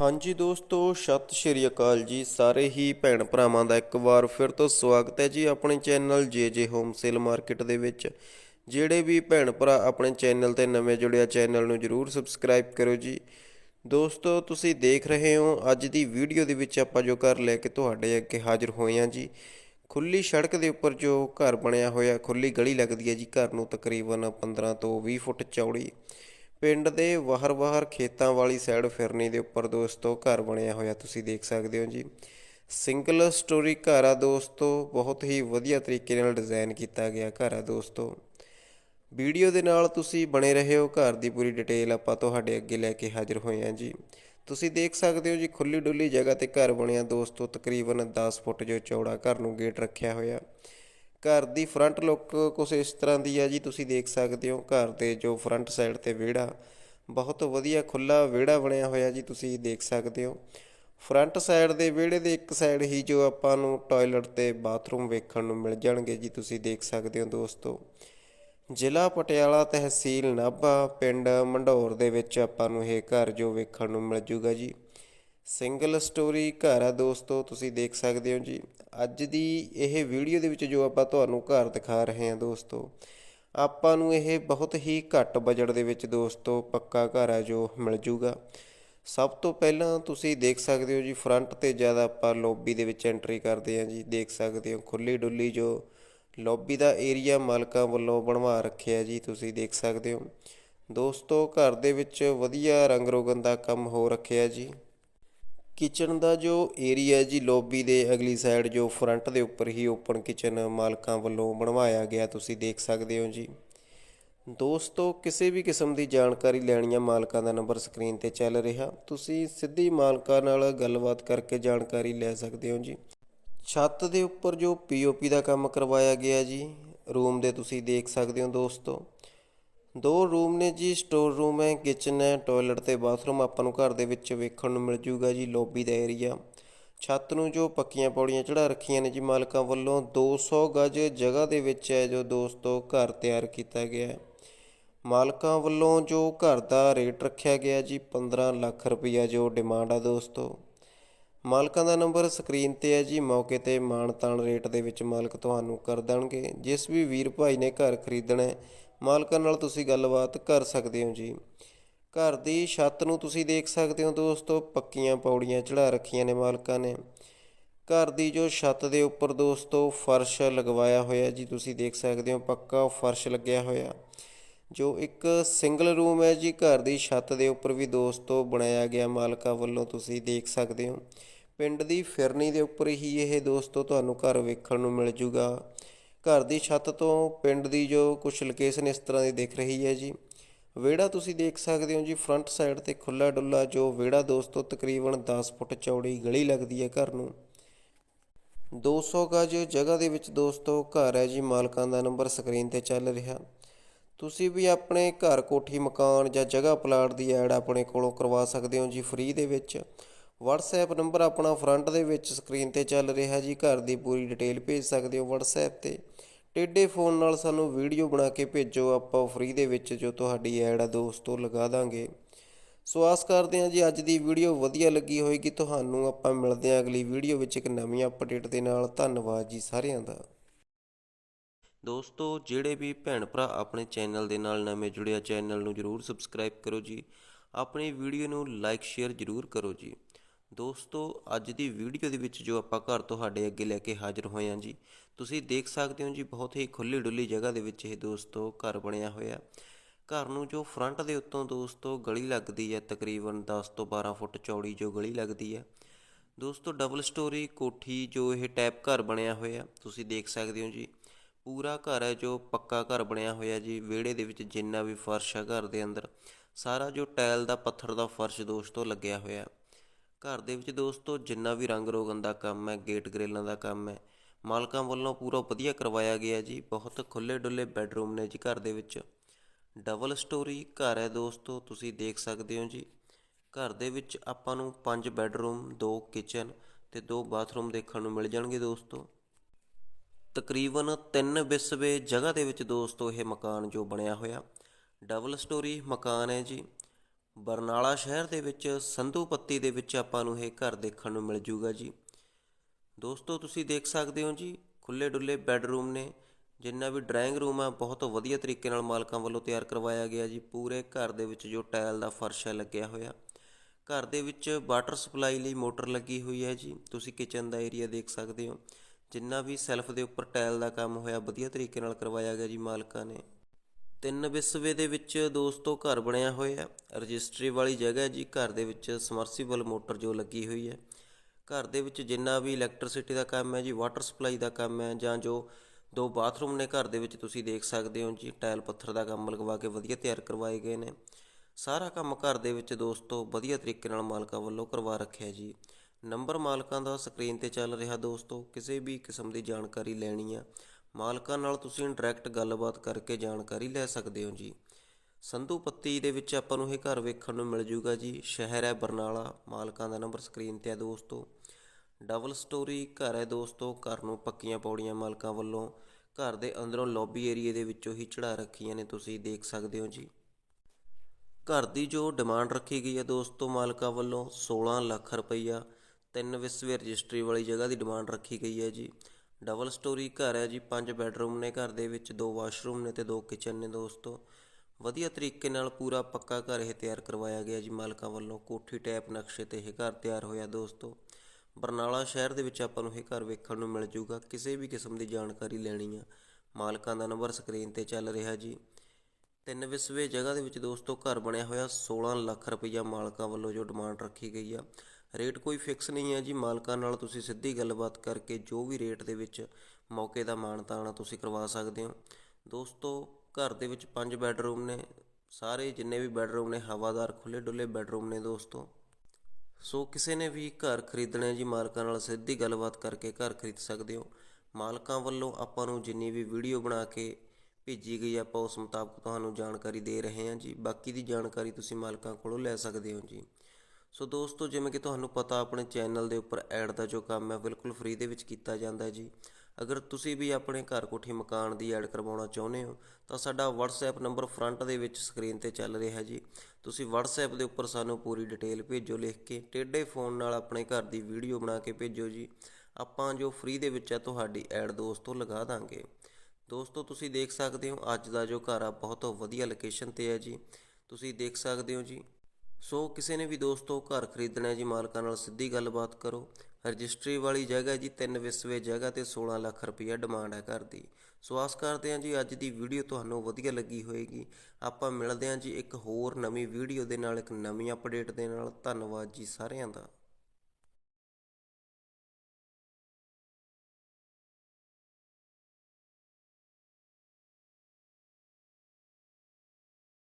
ਹਾਂਜੀ ਦੋਸਤੋ, ਸਤਿ ਸ਼੍ਰੀ ਅਕਾਲ ਜੀ ਸਾਰੇ ਹੀ ਭੈਣ ਭਰਾਵਾਂ ਦਾ ਇੱਕ ਵਾਰ ਫਿਰ ਤੋਂ ਸਵਾਗਤ ਹੈ ਜੀ ਆਪਣੇ ਚੈਨਲ ਜੇ ਜੇ ਹੋਮ ਸੇਲ ਮਾਰਕੀਟ ਦੇ ਵਿੱਚ। ਜਿਹੜੇ ਵੀ ਭੈਣ ਭਰਾ ਆਪਣੇ ਚੈਨਲ ਤੇ ਨਵੇਂ ਜੁੜਿਆ ਚੈਨਲ ਨੂੰ ਜਰੂਰ ਸਬਸਕ੍ਰਾਈਬ ਕਰੋ ਜੀ। ਦੋਸਤੋ, ਤੁਸੀਂ ਦੇਖ ਰਹੇ ਹੋ ਅੱਜ ਦੀ ਵੀਡੀਓ ਦੇ ਵਿੱਚ ਆਪਾਂ ਜੋ ਘਰ ਲੈ ਕੇ ਤੁਹਾਡੇ ਅੱਗੇ ਹਾਜ਼ਰ ਹੋਏ ਹਾਂ ਜੀ। ਖੁੱਲੀ ਸੜਕ ਦੇ ਉੱਪਰ ਜੋ ਘਰ ਬਣਿਆ ਹੋਇਆ ਖੁੱਲੀ ਗਲੀ ਲੱਗਦੀ ਹੈ ਜੀ। ਘਰ ਨੂੰ ਤਕਰੀਬਨ 15 ਤੋਂ 20 ਫੁੱਟ ਚੌੜੀ। ਪਿੰਡ ਦੇ ਬਾਹਰ-ਬਾਹਰ ਖੇਤਾਂ ਵਾਲੀ ਸਾਈਡ ਫਿਰਨੀ ਦੇ ਉੱਪਰ ਦੋਸਤੋ ਘਰ ਬਣਿਆ ਹੋਇਆ ਤੁਸੀਂ ਦੇਖ ਸਕਦੇ ਹੋ ਜੀ। ਸਿੰਗਲ ਸਟੋਰੀ ਘਰ ਆ ਦੋਸਤੋ, ਬਹੁਤ ਹੀ ਵਧੀਆ ਤਰੀਕੇ ਨਾਲ ਡਿਜ਼ਾਈਨ ਕੀਤਾ ਗਿਆ ਘਰ ਆ ਦੋਸਤੋ। ਵੀਡੀਓ ਦੇ ਨਾਲ ਤੁਸੀਂ ਬਣੇ ਰਹੇ ਹੋ ਘਰ ਦੀ ਪੂਰੀ ਡਿਟੇਲ ਆਪਾਂ ਤੁਹਾਡੇ ਅੱਗੇ ਲੈ ਕੇ ਹਾਜ਼ਰ ਹੋਏ ਹਾਂ ਜੀ। ਤੁਸੀਂ ਦੇਖ ਸਕਦੇ ਹੋ ਜੀ, ਖੁੱਲੀ ਡੁੱਲੀ ਜਗ੍ਹਾ ਤੇ ਘਰ ਬਣਿਆ ਦੋਸਤੋ, ਤਕਰੀਬਨ 10 ਫੁੱਟ ਜੋ ਚੌੜਾ ਘਰ ਨੂੰ ਗੇਟ ਰੱਖਿਆ ਹੋਇਆ। ਘਰ ਦੀ ਫਰੰਟ ਲੁੱਕ ਕੁਛ ਇਸ ਤਰ੍ਹਾਂ ਦੀ ਆ ਜੀ, ਤੁਸੀਂ ਦੇਖ ਸਕਦੇ ਹੋ ਘਰ ਦੇ ਜੋ ਫਰੰਟ ਸਾਈਡ ਤੇ ਵਿਹੜਾ, ਬਹੁਤ ਵਧੀਆ ਖੁੱਲਾ ਵਿਹੜਾ ਬਣਿਆ ਹੋਇਆ ਜੀ, ਤੁਸੀਂ ਦੇਖ ਸਕਦੇ ਹੋ। ਫਰੰਟ ਸਾਈਡ ਦੇ ਵਿਹੜੇ ਦੇ ਇੱਕ ਸਾਈਡ ਹੀ ਜੋ ਆਪਾਂ ਨੂੰ ਟਾਇਲਟ ਤੇ ਬਾਥਰੂਮ ਵੇਖਣ ਨੂੰ ਮਿਲ ਜਾਣਗੇ ਜੀ, ਤੁਸੀਂ ਦੇਖ ਸਕਦੇ ਹੋ ਦੋਸਤੋ। ਜ਼ਿਲ੍ਹਾ ਪਟਿਆਲਾ ਤਹਿਸੀਲ ਨਾਭਾ, ਪਿੰਡ ਮੰਡੌਰ ਦੇ ਵਿੱਚ ਆਪਾਂ ਨੂੰ ਇਹ ਘਰ ਜੋ ਵੇਖਣ ਨੂੰ ਮਿਲ ਜੂਗਾ ਜੀ। ਸਿੰਗਲ ਸਟੋਰੀ ਘਰ ਆ ਦੋਸਤੋ, ਤੁਸੀਂ ਦੇਖ ਸਕਦੇ ਹੋ ਜੀ। ਅੱਜ ਦੀ ਇਹ ਵੀਡੀਓ ਦੇ ਵਿੱਚ ਜੋ ਆਪਾਂ ਤੁਹਾਨੂੰ ਘਰ ਦਿਖਾ ਰਹੇ ਹਾਂ ਦੋਸਤੋ, ਆਪਾਂ ਨੂੰ ਇਹ ਬਹੁਤ ਹੀ ਘੱਟ ਬਜਟ ਦੇ ਵਿੱਚ ਦੋਸਤੋ ਪੱਕਾ ਘਰ ਆ ਜੋ ਮਿਲ ਜੂਗਾ। ਸਭ ਤੋਂ ਪਹਿਲਾਂ ਤੁਸੀਂ ਦੇਖ ਸਕਦੇ ਹੋ ਜੀ ਫਰੰਟ ਤੇ ਜ਼ਿਆਦਾ ਆਪਾਂ ਲੌਬੀ ਦੇ ਵਿੱਚ ਐਂਟਰੀ ਕਰਦੇ ਹਾਂ ਜੀ। ਦੇਖ ਸਕਦੇ ਹੋ ਖੁੱਲੀ ਡੁੱਲੀ ਜੋ ਲੌਬੀ ਦਾ ਏਰੀਆ ਮਾਲਕਾਂ ਵੱਲੋਂ ਬਣਵਾ ਰੱਖਿਆ ਜੀ, ਤੁਸੀਂ ਦੇਖ ਸਕਦੇ ਹੋ। ਦੋਸਤੋ ਘਰ ਦੇ ਵਿੱਚ ਵਧੀਆ ਰੰਗ ਰੋਗਨ ਦਾ ਕੰਮ ਹੋ ਰੱਖਿਆ ਜੀ। ਕਿਚਨ ਦਾ ਜੋ ਏਰੀਆ ਜੀ ਲੌਬੀ ਦੇ ਅਗਲੀ ਸਾਈਡ ਜੋ ਫਰੰਟ ਦੇ ਉੱਪਰ ਹੀ ਓਪਨ ਕਿਚਨ ਮਾਲਕਾਂ ਵੱਲੋਂ ਬਣਵਾਇਆ ਗਿਆ, ਤੁਸੀਂ ਦੇਖ ਸਕਦੇ ਹੋ ਜੀ। ਦੋਸਤੋ, ਕਿਸੇ ਵੀ ਕਿਸਮ ਦੀ ਜਾਣਕਾਰੀ ਲੈਣੀ ਹੈ ਮਾਲਕਾਂ ਦਾ ਨੰਬਰ ਸਕਰੀਨ ਤੇ ਚੱਲ ਰਿਹਾ। ਤੁਸੀਂ ਸਿੱਧੀ ਮਾਲਕਾਂ ਨਾਲ ਗੱਲਬਾਤ ਕਰਕੇ ਜਾਣਕਾਰੀ ਲੈ ਸਕਦੇ ਹੋ ਜੀ। ਛੱਤ ਦੇ ਉੱਪਰ ਜੋ ਪੀਓਪੀ ਦਾ ਕੰਮ ਕਰਵਾਇਆ ਗਿਆ ਜੀ ਰੂਮ ਦੇ ਤੁਸੀਂ ਦੇਖ ਸਕਦੇ ਹੋ ਦੋਸਤੋ। ਦੋ ਰੂਮ ਨੇ ਜੀ ਸਟੋਰ ਰੂਮ ਹੈ ਕਿਚਨ ਹੈ ਟਾਇਲਟ ਤੇ ਬਾਥਰੂਮ ਆਪਾਂ ਨੂੰ ਘਰ ਦੇ ਵਿੱਚ ਵੇਖਣ ਨੂੰ ਮਿਲ ਜੂਗਾ ਜੀ ਲੌਬੀ ਦਾ ਏਰੀਆ ਛੱਤ ਨੂੰ ਜੋ ਪੱਕੀਆਂ ਪੌੜੀਆਂ ਚੜਾ ਰੱਖੀਆਂ ਨੇ ਜੀ ਮਾਲਕਾਂ ਵੱਲੋਂ 200 ਗਜ ਜਗ੍ਹਾ ਦੇ ਵਿੱਚ ਹੈ ਜੋ ਦੋਸਤੋ ਘਰ ਤਿਆਰ ਕੀਤਾ ਗਿਆ ਹੈ। ਮਾਲਕਾਂ ਵੱਲੋਂ ਜੋ ਘਰ ਦਾ ਰੇਟ ਰੱਖਿਆ ਗਿਆ ਜੀ 15 ਲੱਖ ਰੁਪਈਆ ਜੋ ਡਿਮਾਂਡ ਆ ਦੋਸਤੋ। ਮਾਲਕਾਂ ਦਾ ਨੰਬਰ ਸਕਰੀਨ ਤੇ ਹੈ ਜੀ, ਮੌਕੇ ਤੇ ਮਾਣ ਤਾਣ ਰੇਟ ਦੇ ਵਿੱਚ ਮਾਲਕ ਤੁਹਾਨੂੰ ਕਰ ਦੇਣਗੇ। ਜਿਸ ਵੀ ਵੀਰ ਭਾਈ ਨੇ ਘਰ ਖਰੀਦਣਾ ਹੈ ਮਾਲਕਾਂ ਨਾਲ ਤੁਸੀਂ ਗੱਲਬਾਤ ਕਰ ਸਕਦੇ ਹੋ ਜੀ। ਘਰ ਦੀ ਛੱਤ ਨੂੰ ਤੁਸੀਂ ਦੇਖ ਸਕਦੇ ਹੋ ਦੋਸਤੋ, ਪੱਕੀਆਂ ਪੌੜੀਆਂ ਚੜਾ ਰੱਖੀਆਂ ਨੇ ਮਾਲਕਾਂ ਨੇ। ਘਰ ਦੀ ਜੋ ਛੱਤ ਦੇ ਉੱਪਰ ਦੋਸਤੋ, ਫਰਸ਼ ਲਗਵਾਇਆ ਹੋਇਆ ਜੀ, ਤੁਸੀਂ ਦੇਖ ਸਕਦੇ ਹੋ ਪੱਕਾ ਫਰਸ਼ ਲੱਗਿਆ ਹੋਇਆ। ਜੋ ਇੱਕ ਸਿੰਗਲ ਰੂਮ ਹੈ ਜੀ, ਘਰ ਦੀ ਛੱਤ ਦੇ ਉੱਪਰ ਵੀ ਦੋਸਤੋ ਬਣਾਇਆ ਗਿਆ ਮਾਲਕਾਂ ਵੱਲੋਂ ਤੁਸੀਂ ਦੇਖ ਸਕਦੇ ਹੋ। ਪਿੰਡ ਦੀ ਫਿਰਨੀ ਦੇ ਉੱਪਰ ਹੀ ਇਹ ਦੋਸਤੋ ਤੁਹਾਨੂੰ ਘਰ ਵੇਖਣ ਨੂੰ ਮਿਲ ਜੂਗਾ। ਘਰ ਦੀ ਛੱਤ ਤੋਂ ਪਿੰਡ ਦੀ ਜੋ ਕੁਝ ਲੋਕੇਸ਼ਨ ਇਸ ਤਰ੍ਹਾਂ ਦੀ ਦਿਖ ਰਹੀ ਹੈ ਜੀ। ਵਿਹੜਾ ਤੁਸੀਂ ਦੇਖ ਸਕਦੇ ਹੋ ਜੀ ਫਰੰਟ ਸਾਈਡ ਤੇ ਖੁੱਲਾ ਡੁੱਲਾ ਜੋ ਵਿਹੜਾ ਦੋਸਤੋ ਤਕਰੀਬਨ 10 ਫੁੱਟ ਚੌੜੀ ਗਲੀ ਲੱਗਦੀ ਹੈ ਘਰ ਨੂੰ। 200 ਗਜ ਜਗ੍ਹਾ ਦੇ ਵਿੱਚ ਦੋਸਤੋ ਘਰ ਹੈ ਜੀ, ਮਾਲਕਾਂ ਦਾ ਨੰਬਰ ਸਕਰੀਨ ਤੇ ਚੱਲ ਰਿਹਾ। ਤੁਸੀਂ ਵੀ ਆਪਣੇ ਘਰ ਕੋਠੀ, ਮਕਾਨ ਜਾਂ ਜਗ੍ਹਾ ਪਲਾਟ ਦੀ ਐਡ ਆਪਣੇ ਕੋਲੋਂ ਕਰਵਾ ਸਕਦੇ ਹੋ ਜੀ ਫ੍ਰੀ ਦੇ ਵਿੱਚ। WhatsApp ਨੰਬਰ ਆਪਣਾ ਫਰੰਟ ਦੇ ਵਿੱਚ ਸਕਰੀਨ ਤੇ ਚੱਲ ਰਿਹਾ ਜੀ। ਘਰ ਦੀ ਪੂਰੀ ਡਿਟੇਲ ਭੇਜ ਸਕਦੇ ਹੋ WhatsApp ਤੇ। ਟੇਡੇ ਫੋਨ ਨਾਲ ਸਾਨੂੰ ਵੀਡੀਓ ਬਣਾ ਕੇ ਭੇਜੋ। ਆਪਾਂ ਫ੍ਰੀ ਦੇ ਵਿੱਚ ਜੋ ਤੁਹਾਡੀ ਐਡ ਆ, ਦੋਸਤੋ ਲਗਾ ਦਾਂਗੇ। ਸੋ ਆਸ ਕਰਦੇ ਹਾਂ ਜੀ, ਅੱਜ ਦੀ ਵੀਡੀਓ ਵਧੀਆ ਲੱਗੀ ਹੋਏਗੀ। ਤੁਹਾਨੂੰ ਆਪਾਂ ਮਿਲਦੇ ਹਾਂ ਅਗਲੀ ਵੀਡੀਓ ਵਿੱਚ ਇੱਕ ਨਵੀਂ ਅਪਡੇਟ ਦੇ ਨਾਲ। ਧੰਨਵਾਦ ਜੀ ਸਾਰਿਆਂ ਦਾ। ਦੋਸਤੋ, ਜਿਹੜੇ ਵੀ ਭੈਣ ਭਰਾ ਆਪਣੇ ਚੈਨਲ ਦੇ ਨਾਲ ਨਵੇਂ ਜੁੜਿਆ ਚੈਨਲ ਨੂੰ ਜਰੂਰ ਸਬਸਕ੍ਰਾਈਬ ਕਰੋ ਜੀ। ਆਪਣੀ ਵੀਡੀਓ ਨੂੰ ਲਾਈਕ ਸ਼ੇਅਰ ਜਰੂਰ ਕਰੋ ਜੀ। ਦੋਸਤੋ, ਅੱਜ ਦੀ ਵੀਡੀਓ ਦੇ ਵਿੱਚ ਜੋ ਆਪਾਂ ਘਰ ਤੁਹਾਡੇ ਅੱਗੇ ਲੈ ਕੇ ਹਾਜ਼ਰ ਹੋਏ ਹਾਂ ਜੀ, ਤੁਸੀਂ ਦੇਖ ਸਕਦੇ ਹੋ ਜੀ ਬਹੁਤ ਹੀ ਖੁੱਲੀ ਡੁੱਲੀ ਜਗ੍ਹਾ ਦੇ ਵਿੱਚ ਇਹ ਦੋਸਤੋ ਘਰ ਬਣਿਆ ਹੋਇਆ। ਘਰ ਨੂੰ ਜੋ ਫਰੰਟ ਦੇ ਉੱਤੋਂ ਦੋਸਤੋ ਗਲੀ ਲੱਗਦੀ ਹੈ, ਤਕਰੀਬਨ 10 ਤੋਂ 12 ਫੁੱਟ ਚੌੜੀ ਜੋ ਗਲੀ ਲੱਗਦੀ ਹੈ। ਦੋਸਤੋ ਡਬਲ ਸਟੋਰੀ ਕੋਠੀ ਜੋ ਇਹ ਟੈਪ ਘਰ ਬਣਿਆ ਹੋਇਆ, ਤੁਸੀਂ ਦੇਖ ਸਕਦੇ ਹੋ ਜੀ। ਪੂਰਾ ਘਰ ਹੈ ਜੋ ਪੱਕਾ ਘਰ ਬਣਿਆ ਹੋਇਆ ਜੀ, ਵਿਹੜੇ ਦੇ ਵਿੱਚ ਜਿੰਨਾ ਵੀ ਫਰਸ਼ ਹੈ ਘਰ ਦੇ ਅੰਦਰ, ਸਾਰਾ ਜੋ ਟਾਇਲ ਦਾ ਪੱਥਰ ਦਾ ਫਰਸ਼ ਦੋਸਤੋ ਲੱਗਿਆ ਹੋਇਆ। ਘਰ ਦੇ ਵਿੱਚ ਦੋਸਤੋ, ਜਿੰਨਾ ਵੀ ਰੰਗ ਰੋਗਨ ਦਾ ਕੰਮ ਹੈ, ਗੇਟ ਗ੍ਰਿਲਾਂ ਦਾ ਕੰਮ ਹੈ, ਮਾਲਕਾਂ ਵੱਲੋਂ ਪੂਰਾ ਵਧੀਆ ਕਰਵਾਇਆ ਗਿਆ ਜੀ। ਬਹੁਤ ਖੁੱਲੇ ਡੁੱਲੇ ਬੈੱਡਰੂਮ ਨੇ ਜੀ ਘਰ ਦੇ ਵਿੱਚ। ਡਬਲ ਸਟੋਰੀ ਘਰ ਹੈ ਦੋਸਤੋ, ਤੁਸੀਂ ਦੇਖ ਸਕਦੇ ਹੋ ਜੀ। ਘਰ ਦੇ ਵਿੱਚ ਆਪਾਂ ਨੂੰ 5 ਬੈੱਡਰੂਮ 2 ਕਿਚਨ ਤੇ 2 ਬਾਥਰੂਮ ਦੇਖਣ ਨੂੰ ਮਿਲ ਜਾਣਗੇ ਦੋਸਤੋ। ਤਕਰੀਬਨ 3 ਬਿਸਵੇ ਜਗ੍ਹਾ ਦੇ ਵਿੱਚ ਦੋਸਤੋ ਇਹ ਮਕਾਨ ਜੋ ਬਣਿਆ ਹੋਇਆ। ਡਬਲ ਸਟੋਰੀ ਮਕਾਨ ਹੈ ਜੀ। ਬਰਨਾਲਾ ਸ਼ਹਿਰ ਦੇ ਵਿੱਚ, ਸੰਧੂ ਪੱਤੀ ਦੇ ਵਿੱਚ ਆਪਾਂ ਨੂੰ ਇਹ ਘਰ ਦੇਖਣ ਨੂੰ ਮਿਲ ਜੂਗਾ ਜੀ। ਦੋਸਤੋ, ਤੁਸੀਂ ਦੇਖ ਸਕਦੇ ਹੋ ਜੀ ਖੁੱਲੇ ਡੁੱਲੇ ਬੈੱਡਰੂਮ ਨੇ, ਜਿੰਨਾ ਵੀ ਡਰਾਇੰਗ ਰੂਮ ਆ, ਬਹੁਤ ਵਧੀਆ ਤਰੀਕੇ ਨਾਲ ਮਾਲਕਾਂ ਵੱਲੋਂ ਤਿਆਰ ਕਰਵਾਇਆ ਗਿਆ ਜੀ। ਪੂਰੇ ਘਰ ਦੇ ਵਿੱਚ ਜੋ ਟਾਇਲ ਦਾ ਫਰਸ਼ ਹੈ, ਲੱਗਿਆ ਹੋਇਆ। ਘਰ ਦੇ ਵਿੱਚ ਵਾਟਰ ਸਪਲਾਈ ਲਈ ਮੋਟਰ ਲੱਗੀ ਹੋਈ ਹੈ ਜੀ। ਤੁਸੀਂ ਕਿਚਨ ਦਾ ਏਰੀਆ ਦੇਖ ਸਕਦੇ ਹੋ। ਜਿੰਨਾ ਵੀ ਸੈਲਫ ਦੇ ਉੱਪਰ ਟਾਇਲ ਦਾ ਕੰਮ ਹੋਇਆ, ਵਧੀਆ ਤਰੀਕੇ ਨਾਲ ਕਰਵਾਇਆ ਗਿਆ ਜੀ ਮਾਲਕਾਂ ਨੇ। ਤਿੰਨ ਵਿਸਵੇ ਦੇ ਵਿੱਚ ਦੋਸਤੋ ਘਰ ਬਣਿਆ ਹੋਇਆ ਰਜਿਸਟਰੀ ਵਾਲੀ ਜਗ੍ਹਾ ਹੈ ਜੀ। ਘਰ ਦੇ ਵਿੱਚ ਸਮਰਸੀਬਲ ਮੋਟਰ ਜੋ ਲੱਗੀ ਹੋਈ ਹੈ। ਘਰ ਦੇ ਵਿੱਚ ਜਿੰਨਾ ਵੀ ਇਲੈਕਟ੍ਰਿਸਿਟੀ ਦਾ ਕੰਮ ਹੈ ਜੀ ਵਾਟਰ ਸਪਲਾਈ ਦਾ ਕੰਮ ਹੈ ਜਾਂ ਜੋ ਦੋ ਬਾਥਰੂਮ ਨੇ ਘਰ ਦੇ ਵਿੱਚ ਤੁਸੀਂ ਦੇਖ ਸਕਦੇ ਹੋ ਜੀ, ਟਾਇਲ ਪੱਥਰ ਦਾ ਕੰਮ ਲਗਵਾ ਕੇ ਵਧੀਆ ਤਿਆਰ ਕਰਵਾਏ ਗਏ ਨੇ। ਸਾਰਾ ਕੰਮ ਘਰ ਦੇ ਵਿੱਚ ਦੋਸਤੋ ਵਧੀਆ ਤਰੀਕੇ ਨਾਲ ਮਾਲਕਾਂ ਵੱਲੋਂ ਕਰਵਾ ਰੱਖਿਆ ਜੀ। ਨੰਬਰ ਮਾਲਕਾਂ ਦਾ ਸਕਰੀਨ ਤੇ ਚੱਲ ਰਿਹਾ ਦੋਸਤੋ, ਕਿਸੇ ਵੀ ਕਿਸਮ ਦੀ ਜਾਣਕਾਰੀ ਲੈਣੀ ਆ। ਮਾਲਕਾਂ ਨਾਲ ਤੁਸੀਂ ਡਾਇਰੈਕਟ ਗੱਲਬਾਤ ਕਰਕੇ ਜਾਣਕਾਰੀ ਲੈ ਸਕਦੇ ਹੋ ਜੀ। ਸੰਧੂ ਪੱਤੀ ਦੇ ਵਿੱਚ ਆਪਾਂ ਨੂੰ ਇਹ ਘਰ ਵੇਖਣ ਨੂੰ ਮਿਲ ਜੂਗਾ ਜੀ। ਸ਼ਹਿਰ ਹੈ ਬਰਨਾਲਾ, ਮਾਲਕਾਂ ਦਾ ਨੰਬਰ ਸਕਰੀਨ ਤੇ ਹੈ ਦੋਸਤੋ। ਡਬਲ ਸਟੋਰੀ ਘਰ ਹੈ ਦੋਸਤੋ, ਘਰ ਨੂੰ ਪੱਕੀਆਂ ਪੌੜੀਆਂ ਮਾਲਕਾਂ ਵੱਲੋਂ। ਘਰ ਦੇ ਅੰਦਰੋਂ ਲੌਬੀ ਏਰੀਏ ਦੇ ਵਿੱਚੋਂ ਹੀ ਚੜਾ ਰੱਖੀਆਂ ਨੇ ਤੁਸੀਂ ਦੇਖ ਸਕਦੇ ਹੋ ਜੀ। ਘਰ ਦੀ ਜੋ ਡਿਮਾਂਡ ਰੱਖੀ ਗਈ ਹੈ ਦੋਸਤੋ ਮਾਲਕਾਂ ਵੱਲੋਂ 16 ਲੱਖ ਰੁਪਈਆ, ਤਿੰਨ ਵਿਸਵੇ ਰਜਿਸਟਰੀ ਵਾਲੀ ਜਗ੍ਹਾ ਦੀ ਡਿਮਾਂਡ ਰੱਖੀ ਗਈ ਹੈ ਜੀ। ਡਬਲ ਸਟੋਰੀ ਘਰ ਹੈ ਜੀ, ਪੰਜ ਬੈੱਡਰੂਮ ਨੇ ਘਰ ਦੇ ਵਿੱਚ, ਦੋ ਵਾਸ਼ਰੂਮ ਨੇ ਤੇ ਦੋ ਕਿਚਨ ਨੇ ਦੋਸਤੋ। ਵਧੀਆ ਤਰੀਕੇ ਨਾਲ ਪੂਰਾ ਪੱਕਾ ਘਰ ਇਹ ਤਿਆਰ ਕਰਵਾਇਆ ਗਿਆ ਜੀ ਮਾਲਕਾਂ ਵੱਲੋਂ। ਕੋਠੀ, ਟੈਪ, ਨਕਸ਼ੇ ਤੇ ਇਹ ਘਰ ਤਿਆਰ ਹੋਇਆ ਦੋਸਤੋ। ਬਰਨਾਲਾ ਸ਼ਹਿਰ ਦੇ ਵਿੱਚ ਆਪਾਂ ਨੂੰ ਇਹ ਘਰ ਵੇਖਣ ਨੂੰ ਮਿਲ ਜੂਗਾ। ਕਿਸੇ ਵੀ ਕਿਸਮ ਦੀ ਜਾਣਕਾਰੀ ਲੈਣੀ ਆ। ਮਾਲਕਾਂ ਦਾ ਨੰਬਰ ਸਕਰੀਨ ਤੇ ਚੱਲ ਰਿਹਾ ਜੀ। ਤਿੰਨ ਵਿਸਵੇ ਜਗ੍ਹਾ ਦੇ ਵਿੱਚ ਦੋਸਤੋ ਘਰ ਬਣਿਆ ਹੋਇਆ। 16 ਲੱਖ ਰੁਪਈਆ ਮਾਲਕਾਂ ਵੱਲੋਂ ਜੋ ਡਿਮਾਂਡ ਰੱਖੀ ਗਈ ਆ। ਰੇਟ ਕੋਈ ਫਿਕਸ ਨਹੀਂ ਹੈ ਜੀ। ਮਾਲਕਾਂ ਨਾਲ ਤੁਸੀਂ ਸਿੱਧੀ ਗੱਲਬਾਤ ਕਰਕੇ ਜੋ ਵੀ ਰੇਟ ਦੇ ਵਿੱਚ ਮੌਕੇ ਦਾ ਮਾਨਤਾਨ ਤੁਸੀਂ ਕਰਵਾ ਸਕਦੇ ਹੋ। ਦੋਸਤੋ, ਘਰ ਦੇ ਵਿੱਚ ਪੰਜ ਬੈੱਡਰੂਮ ਨੇ। ਸਾਰੇ ਜਿੰਨੇ ਵੀ ਬੈੱਡਰੂਮ ਨੇ, ਹਵਾਦਾਰ ਖੁੱਲੇ ਡੁੱਲੇ ਬੈੱਡਰੂਮ ਨੇ ਦੋਸਤੋ। ਸੋ ਕਿਸੇ ਨੇ ਵੀ ਘਰ ਖਰੀਦਣਾ ਜੀ, ਮਾਲਕਾਂ ਨਾਲ ਸਿੱਧੀ ਗੱਲਬਾਤ ਕਰਕੇ ਘਰ ਖਰੀਦ ਸਕਦੇ ਹੋ। ਮਾਲਕਾਂ ਵੱਲੋਂ ਆਪਾਂ ਨੂੰ ਜਿੰਨੀ ਵੀ ਵੀਡੀਓ ਬਣਾ ਕੇ ਭੇਜੀ ਗਈ ਆਪਾਂ ਉਸ ਮੁਤਾਬਕ ਤੁਹਾਨੂੰ ਜਾਣਕਾਰੀ ਦੇ ਰਹੇ ਹਾਂ ਜੀ। ਬਾਕੀ ਦੀ ਜਾਣਕਾਰੀ ਤੁਸੀਂ ਮਾਲਕਾਂ ਕੋਲੋਂ ਲੈ ਸਕਦੇ ਹੋ ਜੀ। ਸੋ ਦੋਸਤੋ, ਜਿਵੇਂ ਕਿ ਤੁਹਾਨੂੰ ਪਤਾ, ਆਪਣੇ ਚੈਨਲ ਦੇ ਉੱਪਰ ਐਡ ਦਾ ਜੋ ਕੰਮ ਹੈ, ਬਿਲਕੁਲ ਫ੍ਰੀ ਦੇ ਵਿੱਚ ਕੀਤਾ ਜਾਂਦਾ ਹੈ ਜੀ। ਅਗਰ ਤੁਸੀਂ ਵੀ ਆਪਣੇ ਘਰ ਕੋਠੀ ਮਕਾਨ ਦੀ ਐਡ ਕਰਵਾਉਣਾ ਚਾਹੁੰਦੇ ਹੋ, ਤਾਂ ਸਾਡਾ WhatsApp ਨੰਬਰ ਫਰੰਟ ਦੇ ਵਿੱਚ ਸਕਰੀਨ ਤੇ ਚੱਲ ਰਿਹਾ ਜੀ। ਤੁਸੀਂ WhatsApp ਦੇ ਉੱਪਰ ਸਾਨੂੰ ਪੂਰੀ ਡਿਟੇਲ ਭੇਜੋ ਲਿਖ ਕੇ, ਟੇਢੇ ਫੋਨ ਨਾਲ ਆਪਣੇ ਘਰ ਦੀ ਵੀਡੀਓ ਬਣਾ ਕੇ ਭੇਜੋ ਜੀ। ਆਪਾਂ ਜੋ ਫ੍ਰੀ ਦੇ ਵਿੱਚ ਹੈ, ਤੁਹਾਡੀ ਐਡ ਦੋਸਤੋ ਲਗਾ ਦਾਂਗੇ। ਦੋਸਤੋ, ਤੁਸੀਂ ਦੇਖ ਸਕਦੇ ਹੋ, ਅੱਜ ਦਾ ਜੋ ਘਰ ਆ, ਬਹੁਤ ਵਧੀਆ ਲੋਕੇਸ਼ਨ ਤੇ ਹੈ ਜੀ। ਤੁਸੀਂ ਦੇਖ ਸਕਦੇ ਹੋ ਜੀ ਸੋ ਕਿਸੇ ਨੇ ਵੀ ਦੋਸਤੋ ਘਰ ਖਰੀਦਣਾ ਹੈ ਜੀ ਮਾਲਕਾਂ ਨਾਲ ਸਿੱਧੀ ਗੱਲਬਾਤ ਕਰੋ। ਰਜਿਸਟਰੀ ਵਾਲੀ ਜਗ੍ਹਾ ਜੀ ਤਿੰਨ ਵਿਸਵੇ ਜਗ੍ਹਾ ਤੇ 16 ਲੱਖ ਰੁਪਈਆ ਡਿਮਾਂਡ ਹੈ ਘਰ ਦੀ। ਸੋ ਆਸ ਕਰਦੇ ਹਾਂ ਜੀ ਅੱਜ ਦੀ ਵੀਡੀਓ ਤੁਹਾਨੂੰ ਵਧੀਆ ਲੱਗੀ ਹੋਏਗੀ। ਆਪਾਂ ਮਿਲਦੇ ਹਾਂ ਜੀ ਇੱਕ ਹੋਰ ਨਵੀਂ ਵੀਡੀਓ ਦੇ ਨਾਲ, ਇੱਕ ਨਵੀਂ ਅਪਡੇਟ ਦੇ ਨਾਲ। ਧੰਨਵਾਦ ਜੀ ਸਾਰਿਆਂ ਦਾ।